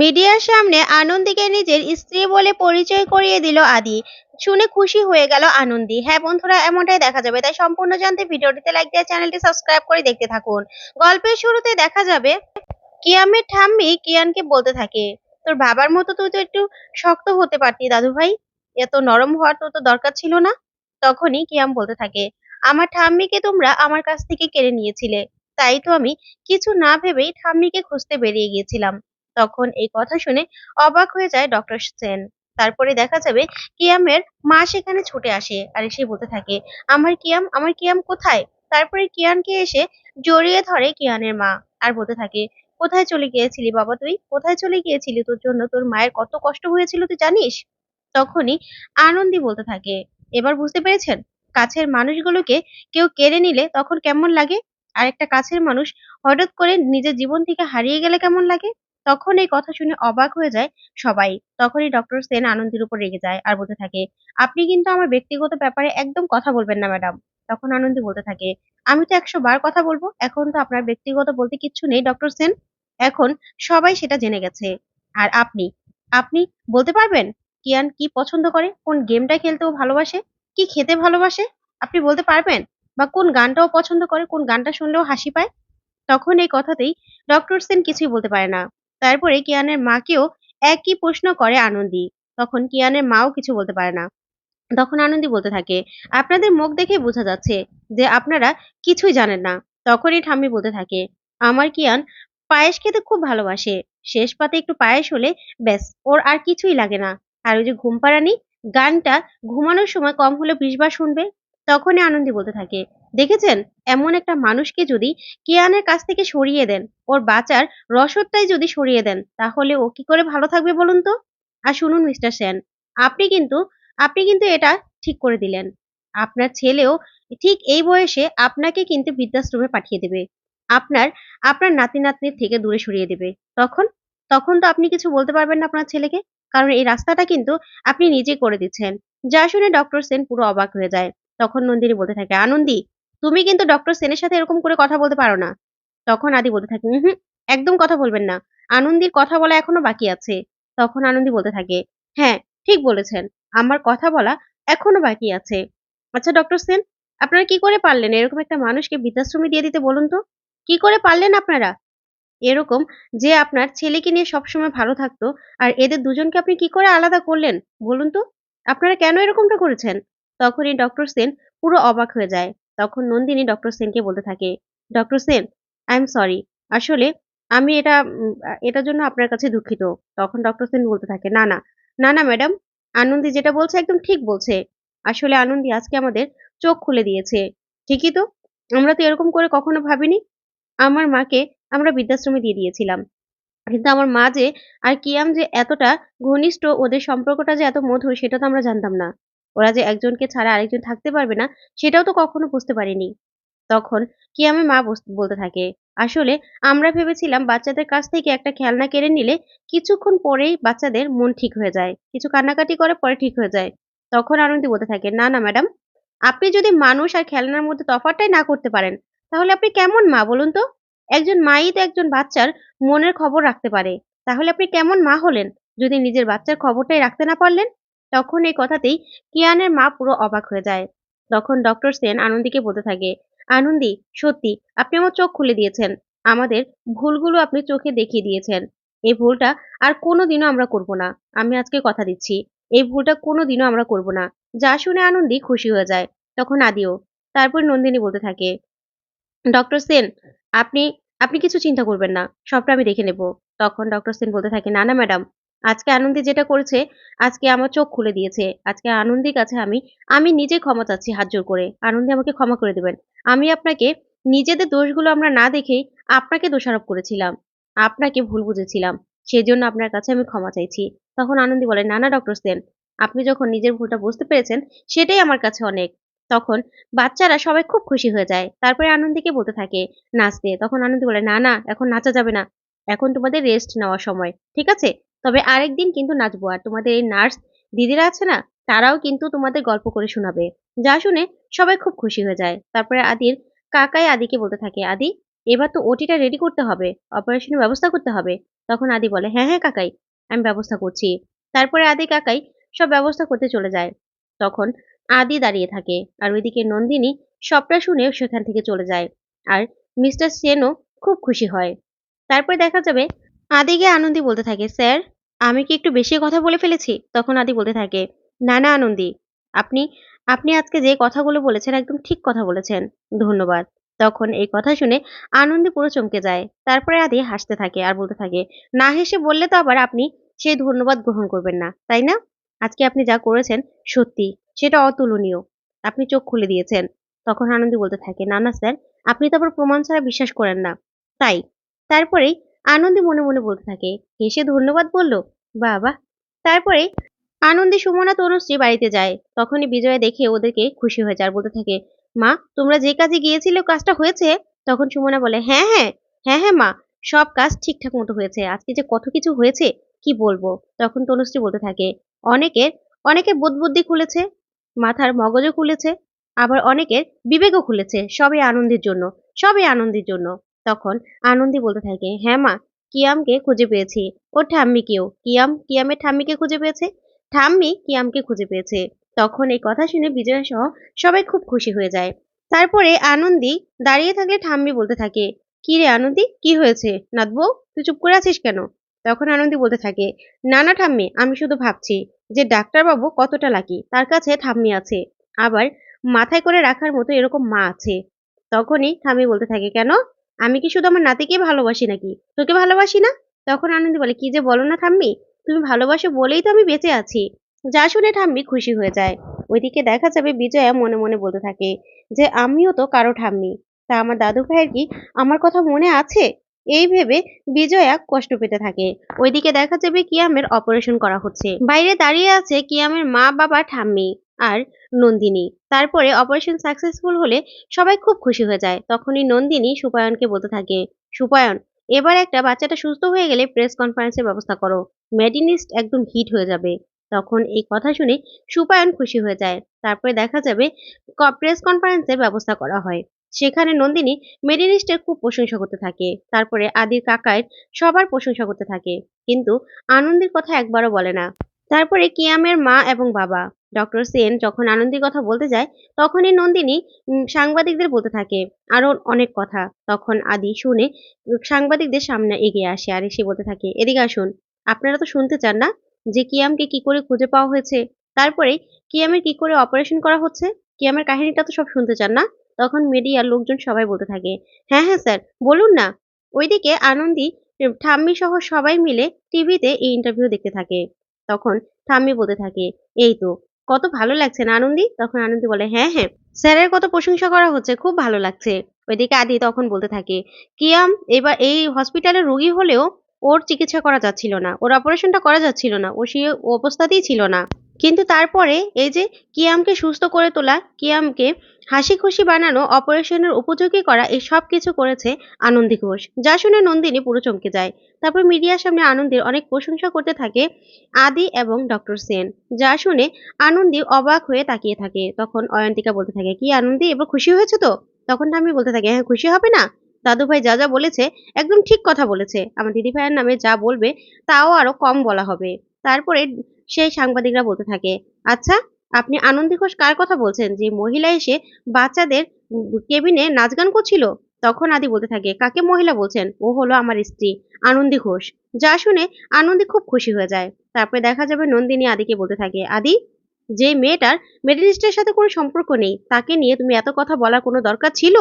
মিডিয়ার সামনে আনন্দীকে নিজের স্ত্রী বলে পরিচয় করিয়ে দিল আদি। শুনে খুশি হয়ে গেল আনন্দী। হ্যাঁ বন্ধুরা, এমনটাই দেখা যাবে। তাই সম্পূর্ণ জানতে ভিডিওটিতে লাইক দিয়ে চ্যানেলটি সাবস্ক্রাইব করে দেখতে থাকুন। গল্পের শুরুতে দেখা যাবে, কিয়ামের ঠাম্মি কিয়ানকে বলতে থাকে, তোর বাবার মতো তুই তো একটু শক্ত হতে পারতি দাদু ভাই এত নরম হওয়ার তো তো দরকার ছিল না? তখনই কিয়াম বলতে থাকে, আমার ঠাম্মিকে তোমরা আমার কাছ থেকে কেড়ে নিয়েছিলে। তাই তো আমি কিছু না ভেবেই ঠাম্মিকে খুঁজতে বেরিয়ে গিয়েছিলাম। তখন এই কথা শুনে অবাক হয়ে যায় ডক্টর সেন। তারপরে দেখা যাবে কিয়ামের মা সেখানে ছুটে আসে আর এসে বলতে থাকে, আমার কিয়াম আমার কিয়াম কোথায়? তারপরে কিয়ানকে এসে জড়িয়ে ধরে কিয়ানের মা আর বলতে থাকে, কোথায় চলে গিয়েছিলি বাবা তুই? কোথায় চলে গিয়েছিলি? তোর জন্য তোর মায়ের কত কষ্ট হয়েছিল তুই জানিস? তখনই আনন্দী বলতে থাকে, এবার বুঝতে পেরেছেন? কাছের মানুষগুলোকে কেউ কেড়ে নিলে তখন কেমন লাগে? আর একটা কাছের মানুষ হঠাৎ করে নিজের জীবন থেকে হারিয়ে গেলে কেমন লাগে? তখন এই কথা শুনে অবাক হয়ে যায় সবাই। তখনই ডক্টর সেন আনন্দের উপর রেগে যায় আর বলতে থাকে, আপনি কিন্তু আমার ব্যক্তিগত ব্যাপারে একদম কথা বলবেন না, ম্যাডাম। তখন আনন্দী বলতে থাকে, আমি তো একশো বার কথা বলব, এখন তো আপনার ব্যক্তিগত বলতে কিচ্ছু নেই ডক্টর সেন? এখন সবাই সেটা জেনে গেছে। আর আপনি? আপনি বলতে পারবেন কিয়ান কি পছন্দ করে? কোন গেমটা খেলতেও ভালোবাসে? কি খেতে ভালোবাসে? আপনি বলতে পারবেন? বা কোন গানটাও পছন্দ করে? কোন গানটা শুনলেও হাসি পায়? তখন এই কথাতেই ডক্টর সেন কিছুই বলতে পারে না। তারপরে কিয়ানের মাকেও একই প্রশ্ন করে আনন্দি। তখন কিয়ানের মাও কিছু বলতে পারে না। তখন আনন্দি বলতে থাকে, আপনাদের মুখ দেখে বোঝা যাচ্ছে যে আপনারা কিছুই জানেন না। তখনই ঠাম্মি বলতে থাকে, আমার কিয়ান পায়েস খেতে খুব ভালোবাসে। শেষ পাতে একটু পায়েস হলে ব্যাস, ওর আর কিছুই লাগে না। আর ওই যে ঘুম পাড়ানি গানটা ঘুমানোর সময় কম হলে বিশ বার শুনবে? তখনই আনন্দি বলতে থাকে দেখেছেন? এমন একটা মানুষকে যদি কেয়ানের কাছ থেকে সরিয়ে দেন, ওর বাঁচার রসদটাই যদি সরিয়ে দেন, তাহলে ও কি করে ভালো থাকবে বলুন তো? আর শুনুন মিস্টার সেন, আপনি কিন্তু আপনি কিন্তু এটা ঠিক করে দিলেন। আপনার ছেলেও ঠিক এই বয়সে আপনাকে কিন্তু বৃদ্ধাশ্রমে পাঠিয়ে দেবে। আপনার আপনার নাতি নাতনির থেকে দূরে সরিয়ে দেবে। তখন তখন তো আপনি কিছু বলতে পারবেন না আপনার ছেলেকে, কারণ এই রাস্তাটা কিন্তু আপনি নিজে করে দিচ্ছেন। যা শুনে ডক্টর সেন পুরো অবাক হয়ে যায়। তখন নন্দিনী বলতে থাকে, আনন্দী তুমি কিন্তু ডক্টর সেনের সাথে এরকম করে কথা বলতে পারো না। তখন আদি বলতে থাকে হুম একদম কথা বলবেন না। আনন্দীর কথা বলা এখনও বাকি আছে। তখন আনন্দী বলতে থাকে হ্যাঁ ঠিক বলেছেন। আমার কথা বলা এখনও বাকি আছে। আচ্ছা ডক্টর সেন, আপনারা কি করে পারলেন? এরকম একটা মানুষকে বৃদ্ধাশ্রমে দিয়ে দিতে বলুন তো। কি করে পারলেন আপনারা? এরকম যে আপনার ছেলেকে নিয়ে সবসময় ভালো থাকতো আর এদের দুজনকে আপনি কি করে আলাদা করলেন? বলুন তো। আপনারা কেন এরকমটা করেছেন? তখনই ডক্টর সেন পুরো অবাক হয়ে যায়। তখন নন্দিনী ডক্টর সেনকে বলতে থাকে doctor Sen I am sorry আসলে আমি এটা, এটার জন্য আপনার কাছে দুঃখিত। তখন ডক্টর সেন বলতে থাকে, না না না না ম্যাডাম আনন্দী যেটা বলছে একদম ঠিক বলছে। আসলে আনন্দী আজকে আমাদের চোখ খুলে দিয়েছে। ঠিকই তো? আমরা তো এরকম করে কখনো ভাবিনি। আমার মাকে আমরা বৃদ্ধাশ্রমে দিয়ে দিয়েছিলাম। কিন্তু আমার মা যে আর কিয়াম যে এতটা ঘনিষ্ঠ ওদের সম্পর্কটা যে এত মধুর সেটা তো আমরা জানতাম না। ওরা যে একজনকে ছাড়া আরেকজন থাকতে পারবে না, সেটাও তো কখনো বুঝতে পারিনি। তখন কিয়ামের মা বস- বলতে থাকে, আসলে আমরা ভেবেছিলাম বাচ্চাদের কাছ থেকে একটা খেলনা কেড়ে নিলে কিছুক্ষণ পরেই বাচ্চাদের মন ঠিক হয়ে যায়, কিছু কান্নাকাটি করে পরে ঠিক হয়ে যায়। তখন আনন্দী বলতে থাকে, না না, ম্যাডাম, আপনি যদি মানুষ আর খেলনার মধ্যে তফাৎটাই না করতে পারেন, তাহলে আপনি কেমন মা বলুন তো? একজন মাই তো একজন বাচ্চার মনের খবর রাখতে পারে, তাহলে আপনি কেমন মা হলেন, যদি নিজের বাচ্চার খবরটাই রাখতে না পারলেন? তখন এই কথাতেই কিয়ানের মা পুরো অবাক হয়ে যায়। তখন ডক্টর সেন আনন্দীকে বলতে থাকে, আনন্দী, সত্যি, আপনি আমার চোখ খুলে দিয়েছেন। আমাদের ভুলগুলো আপনি চোখে দেখিয়ে দিয়েছেন। এই ভুলটা আর কোনোদিনও আমরা করব না। আমি আজকে কথা দিচ্ছি। এই ভুলটা কোনোদিনও আমরা করব না যা শুনে আনন্দী খুশি হয়ে যায়। তখন আদিও, তারপর নন্দিনী বলতে থাকে ডক্টর সেন, আপনি আপনি কিছু চিন্তা করবেন না। সবটা আমি দেখে নেব তখন ডক্টর সেন বলতে থাকে, না না ম্যাডাম আজকে আনন্দী যেটা করেছে, আজকে আমার চোখ খুলে দিয়েছে। আজকে আনন্দীর কাছে আমি আমি নিজে ক্ষমা চাচ্ছি হাত জোর করে। আনন্দী আমাকে ক্ষমা করে দেবেন। আমি আপনাকে, নিজেদের দোষগুলো আমরা না দেখেই আপনাকে দোষারোপ করেছিলাম। আপনাকে ভুল বুঝেছিলাম। সেজন্য আপনার কাছে আমি ক্ষমা চাইছি। তখন আনন্দী বলে না না ডক্টর সেন আপনি যখন নিজের ভুলটা বুঝতে পেরেছেন, সেটাই আমার কাছে অনেক। তখন বাচ্চারা সবাই খুব খুশি হয়ে যায়। তারপরে আনন্দীকে বলতে থাকে, নাচতে। তখন আনন্দী বলে, না না, এখন নাচা যাবে না। এখন তোমাদের রেস্ট নেওয়ার সময়, ঠিক আছে? তবে আরেকদিন কিন্তু নাচবো। আর তোমাদের এই নার্স দিদিরা আছে না, তারাও কিন্তু তোমাদের গল্প করে শোনাবে। যা শুনে সবাই খুব খুশি হয়ে যায়। তারপরে আদির কাকাই আদিকে বলতে থাকে, আদি, এবার তো ওটিটা রেডি করতে হবে অপারেশনের ব্যবস্থা করতে হবে। তখন আদি বলে হ্যাঁ হ্যাঁ কাকাই, আমি ব্যবস্থা করছি। তারপরে আদি কাকাই সব ব্যবস্থা করতে চলে যায়। তখন আদি দাঁড়িয়ে থাকে আর ওইদিকে নন্দিনী সবটা শুনে সেখান থেকে চলে যায়। আর মিস্টার সেনও খুব খুশি হয়। তারপরে দেখা যাবে, আদিকে আনন্দি বলতে থাকে, স্যার আমি কি একটু বেশি কথা বলে ফেলেছি? তখন আদি বলতে থাকে, না না, আনন্দি। আপনি আপনি আজকে যে কথাগুলো বলেছেন একদম ঠিক কথা বলেছেন। ধন্যবাদ। তখন এই কথা শুনে আনন্দি পুরো চমকে যায়। তারপরে আদি হাসতে থাকে আর বলতে থাকে, না হেসে বললে তো আবার আপনি সেই ধন্যবাদ গ্রহণ করবেন না, তাই না? আজকে আপনি যা করেছেন সত্যি, সেটা অতুলনীয়। আপনি চোখ খুলে দিয়েছেন। তখন আনন্দি বলতে থাকে, না না, স্যার, আপনি তো আবার প্রমাণ ছাড়া বিশ্বাস করেন না। তাই, তারপরেই আনন্দি মনে মনে বলতে থাকে হেসে ধন্যবাদ বলল? বাবা। তারপরে আনন্দী সুমনা তনুশ্রী বাড়িতে যায়। তখনই বিজয়া দেখে ওদেরকে খুশি হয়ে যায় আর বলতে থাকে, মা, তোমরা যে কাজে গিয়েছিলে কাজটা হয়েছে? তখন সুমনা বলে হ্যাঁ হ্যাঁ হ্যাঁ হ্যাঁ মা, সব কাজ ঠিকঠাক মতো হয়েছে। আজকে যে কত কিছু হয়েছে, কি বলব? তখন তনুশ্রী বলতে থাকে, অনেকের অনেকের বোধ বুদ্ধি খুলেছে, মাথার মগজও খুলেছে, আবার অনেকের বিবেকও খুলেছে, সবই আনন্দের জন্য, সবই আনন্দের জন্য। তখন আনন্দি বলতে থাকে হ্যাঁ মা, কিয়ামকে খুঁজে পেয়েছি। ও ঠাম্মিকেও কিয়াম, কিয়ামের ঠাম্মিকে খুঁজে পেয়েছে? ঠাম্মি কিয়ামকে খুঁজে পেয়েছে। তখন এই কথা শুনে বিজয়া সহ সবাই খুব খুশি হয়ে যায়। তারপরে আনন্দি দাঁড়িয়ে থাকলে ঠাম্মি বলতে থাকে, কি রে আনন্দি, কি হয়েছে? নাদবো তুই চুপ করে আছিস কেন? তখন আনন্দি বলতে থাকে, না না ঠাম্মি, আমি শুধু ভাবছি যে ডাক্তারবাবু কতটা লাকি, তার কাছে ঠাম্মি আছে, আবার মাথায় করে রাখার মতো এরকম মা আছে। তখনই ঠাম্মি বলতে থাকে, কেন? আমি কি শুধু আমার নাতিকে ভালোবাসি নাকি? তোকে ভালোবাসি না? তখন আনন্দ বলে, কি যে বলো না ঠাম্মি? তুমি ভালোবাসো বলেই তো আমি বেঁচে আছি। যা শুনে ঠাম্মি খুশি হয়ে যায়। ওইদিকে দেখা যাবে বিজয়া মনে মনে বলতে থাকে যে, আমিও তো কারও ঠাম্মি। তা আমার দাদু ভাইয়ের কি আমার কথা মনে আছে? এই ভেবে বিজয়া কষ্ট পেতে থাকে। ওইদিকে দেখা যাবে কিয়ামের অপারেশন করা হচ্ছে। বাইরে দাঁড়িয়ে আছে কিয়ামের মা বাবা ঠাম্মি। আর নন্দিনী। তারপরে অপারেশন সাকসেসফুল হলে সবাই খুব খুশি হয়ে যায়। তখনই নন্দিনী সুপায়নকে বলতে থাকে, সুপায়ন, এবার একটা বাচ্চাটা সুস্থ হয়ে গেলে প্রেস কনফারেন্সের ব্যবস্থা করো। মেডিনিস্ট একদম হিট হয়ে যাবে। তখন এই কথা শুনে সুপায়ন খুশি হয়ে যায়। তারপরে দেখা যাবে প্রেস কনফারেন্সের ব্যবস্থা করা হয়। সেখানে নন্দিনী মেডিনিস্টের খুব প্রশংসা করতে থাকে। তারপরে আদির কাকায় সবার প্রশংসা করতে থাকে। কিন্তু আনন্দের কথা একবারও বলে না। তারপরে কিয়ামের মা এবং বাবা। ডক্টর সেন যখন আনন্দের কথা বলতে যায়, তখনই নন্দিনী সাংবাদিকদের বলতে থাকে। আরও অনেক কথা। তখন আদি শুনে সাংবাদিকদের সামনে এগিয়ে আসে আর এসে বলতে থাকে, এদিকে আসুন। আপনারা তো শুনতে চান না যে কিয়ামকে কি করে খুঁজে পাওয়া হয়েছে? তারপরে কিয়ামের কি করে অপারেশন করা হচ্ছে? কিয়ামের কাহিনীটা তো সব শুনতে চান না? তখন মিডিয়ার লোকজন সবাই বলতে থাকে হ্যাঁ হ্যাঁ স্যার, বলুন না। ওইদিকে আনন্দি ঠাম্মি সহ সবাই মিলে টিভিতে এই ইন্টারভিউ দেখতে থাকে। তখন ঠাম্মি বলতে থাকে, এই তো কত ভালো লাগছে না আনন্দি? তখন আনন্দি বলে হ্যাঁ হ্যাঁ স্যারের কত প্রশংসা করা হচ্ছে, খুব ভালো লাগছে। ওইদিকে আদি তখন বলতে থাকে, কিয়াম, এবার এই হসপিটালের রোগী হলেও ওর চিকিৎসা করা যাচ্ছিল না, ওর অপারেশনটা করা যাচ্ছিল না, ও সে অবস্থাতেই ছিল না। কিন্তু তারপরে এই যে কিয়ামকে সুস্থ করে তোলা, কিয়ামকে হাসি খুশি বানানো, অপারেশনের উপযোগী করা, এই সব কিছু করেছে আনন্দী ঘোষ। যা শুনে নন্দিনী পুরো চমকে যায়। তারপর মিডিয়ার সামনে আনন্দের অনেক প্রশংসা করতে থাকে আদি এবং ডক্টর সেন, যা শুনে আনন্দী অবাক হয়ে তাকিয়ে থাকে। তখন অয়ন্তিকা বলতে থাকে, কি আনন্দী? এবার খুশি হয়েছে তো? তখন আমি বলতে থাকি হ্যাঁ খুশি হবে না? দাদু ভাই যা যা বলেছে একদম ঠিক কথা বলেছে। আমার দিদি ভাইয়ের নামে যা বলবে তাও আরও কম বলা হবে। তারপরে সেই সাংবাদিকরা বলতে থাকে আচ্ছা আপনি আনন্দী ঘোষ কার কথা বলছেন? যে মহিলা এসে বাচ্চাদের কেবিনে নাচ গান করছিল? তখন আদি বলতে থাকে, কাকে মহিলা বলছেন? ও হলো আমার স্ত্রী, আনন্দী ঘোষ। যা শুনে আনন্দী খুব খুশি হয়ে যায়। তারপরে দেখা যাবে নন্দিনী আদিকে বলতে থাকে, আদি, যে মেয়েটার মেডিলিস্টের সাথে কোনো সম্পর্ক নেই, তাকে নিয়ে তুমি এত কথা বলার কোনো দরকার ছিল?